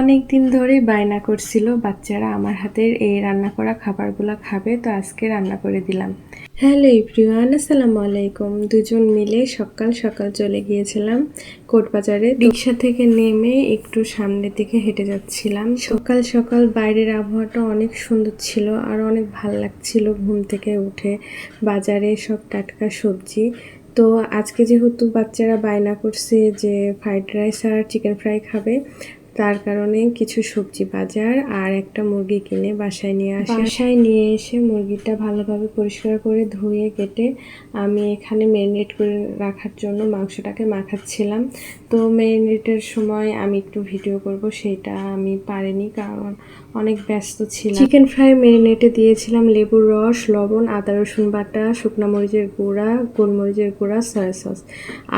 অনেক দিন ধরেই বায়না করছিল বাচ্চারা আমার হাতের এই রান্না করা খাবারগুলো খাবে, তো আজকে রান্না করে দিলাম। হ্যালো ইভরিওয়ান আসসালামু আলাইকুম। দুজন মিলে সকাল সকাল চলে গিয়েছিলাম কোটবাজারে। রিক্সা থেকে নেমে একটু সামনের দিকে হেঁটে যাচ্ছিলাম। সকাল সকাল বাইরের আবহাওয়াটা অনেক সুন্দর ছিল আর অনেক ভালো লাগছিল ঘুম থেকে উঠে। বাজারে সব টাটকা সবজি। তো আজকে যেহেতু বাচ্চারা বায়না করছে যে ফ্রাইড রাইস আর চিকেন ফ্রাই খাবে তার কারণে কিছু সবজি বাজার আর একটা মুরগি কিনে বাসায় নিয়ে আসি। বাসায় নিয়ে এসে মুরগিটা ভালোভাবে পরিষ্কার করে ধুয়ে কেটে আমি এখানে ম্যারিনেট করে রাখার জন্য মাংসটাকে মাখাচ্ছিলাম। তো ম্যারিনেটের সময় আমি একটু ভিডিও করব সেটা আমি পারিনি কারণ অনেক ব্যস্ত ছিলাম। চিকেন ফ্রাই ম্যারিনেটে দিয়েছিলাম লেবুর রস লবণ আদা রসুন বাটা শুকনা মরিচের গুঁড়া গোলমরিচের গুঁড়া সয়া সস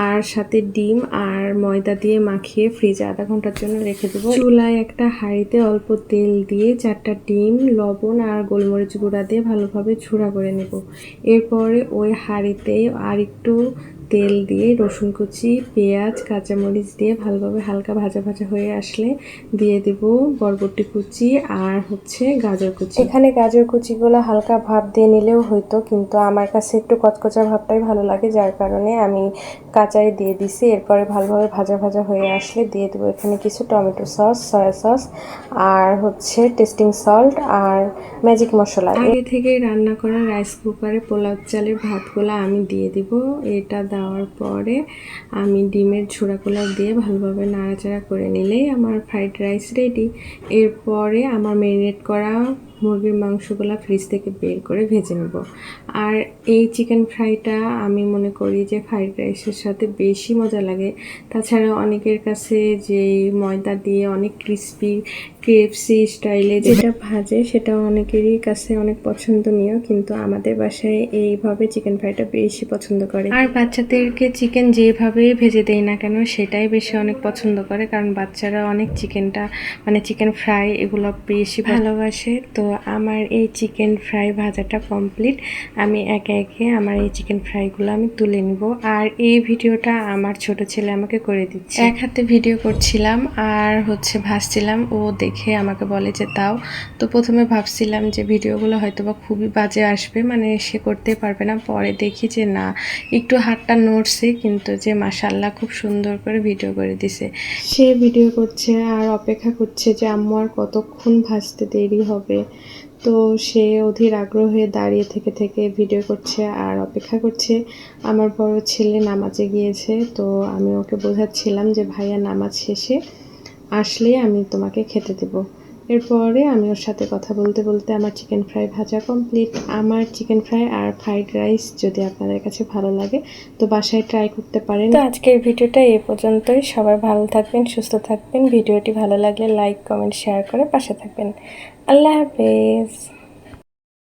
আর সাথে ডিম আর ময়দা দিয়ে মাখিয়ে ফ্রিজে আধা ঘণ্টার জন্য রেখে দেবো। চুলায় একটা হাঁড়িতে অল্প তেল দিয়ে চারটা ডিম, লবণ আর গোলমরিচ গুঁড়া দিয়ে ভালোভাবে ছুড়া করে নেব। এরপরে ওই হাঁড়িতে আর একটু তেল দিয়ে রসুন কুচি পেঁয়াজ কাঁচামরিচ দিয়ে ভালোভাবে হালকা ভাজা ভাজা হয়ে আসলে দিয়ে দেব বরবটি কুচি আর হচ্ছে গাজর কুচি। এখানে গাজর কুচিগুলো হালকা ভাপ দিয়ে নিলেও হয়তো কিন্তু আমার কাছে একটু কচকচা ভাবটাই ভালো লাগে যার কারণে আমি কাঁচাই দিয়ে দিছি। এরপরে ভালোভাবে ভাজা ভাজা হয়ে আসলে দিয়ে দেবো এখানে কিছু টমেটো সস সয়া সস আর হচ্ছে টেস্টিং সল্ট আর ম্যাজিক মশলা। আগে থেকে রান্না করা রাইস কুকারে পোলাও চালের ভাতগুলো আমি দিয়ে দিব। এটা দেওয়ার পরে আমি ডিমের ঝোড়াগুলো দিয়ে ভালোভাবে নাড়াচাড়া করে নিলেই আমার ফ্রাইড রাইস রেডি এরপরে আমার ম্যারিনেট করা মুরগির মাংসগুলো ফ্রিজ থেকে বের করে ভেজে নেব। আর এই চিকেন ফ্রাইটা আমি মনে করি যে ফ্রাইড রাইসের সাথে বেশি মজা লাগে। তাছাড়া অনেকের কাছে যে ময়দা দিয়ে অনেক ক্রিস্পি কেএফসি স্টাইলে যেটা ভাজে সেটা অনেকেরই কাছে অনেক পছন্দনীয়, কিন্তু আমাদের বাসায় এইভাবে চিকেন ফ্রাইটা বেশি পছন্দ করে। আর বাচ্চাদেরকে চিকেন যেভাবে ভেজে দেয় না কেন, সেটাই বেশি অনেক পছন্দ করে, কারণ বাচ্চারা অনেক চিকেনটা মানে চিকেন ফ্রাই এগুলো বেশি ভালোবাসে। তো আমার এই চিকেন ফ্রাই ভাজাটা কমপ্লিট। আমি একে একে আমার এই চিকেন ফ্রাইগুলো আমি তুলে নিব। আর এই ভিডিওটা আমার ছোট ছেলে আমাকে করে দিচ্ছে। এক হাতে ভিডিও করছিলাম আর হচ্ছে ভাসছিলাম, ও দেখে আমাকে বলে যে তাও তো প্রথমে ভাবছিলাম যে, ভিডিওগুলো হয়তো বা খুবই বাজে আসবে। মানে সে করতে পারবে না। পরে দেখি যে, না। একটু হাতটা নড়ছে, কিন্তু যে মাসাল্লাহ খুব সুন্দর করে ভিডিও করে দিছে। সে ভিডিও করছে আর অপেক্ষা করছে যে, আম্মু, আর কতক্ষণ ভাসতে দেরি হবে? তো সে অধীর আগ্রহে দাঁড়িয়ে থেকে থেকে ভিডিও করছে আর অপেক্ষা করছে। আমার বড় ছেলে নামাজে গিয়েছে, তো আমি ওকে বোঝাচ্ছিলাম যে ভাইয়া নামাজ শেষে আসলে আমি তোমাকে খেতে দেবো। এরপরে আমি ওর সাথে কথা বলতে বলতে আমার চিকেন ফ্রাই ভাজা কমপ্লিট আমার চিকেন ফ্রাই আর ফ্রাইড রাইস যদি আপনাদের কাছে ভালো লাগে, তো বাসায় ট্রাই করতে পারেন। তো আজকের ভিডিওটা এ পর্যন্তই। সবাই ভালো থাকবেন, সুস্থ থাকবেন। ভিডিওটি ভালো লাগলে লাইক কমেন্ট শেয়ার করে পাশে থাকবেন। আল্লাহ হাফেজ।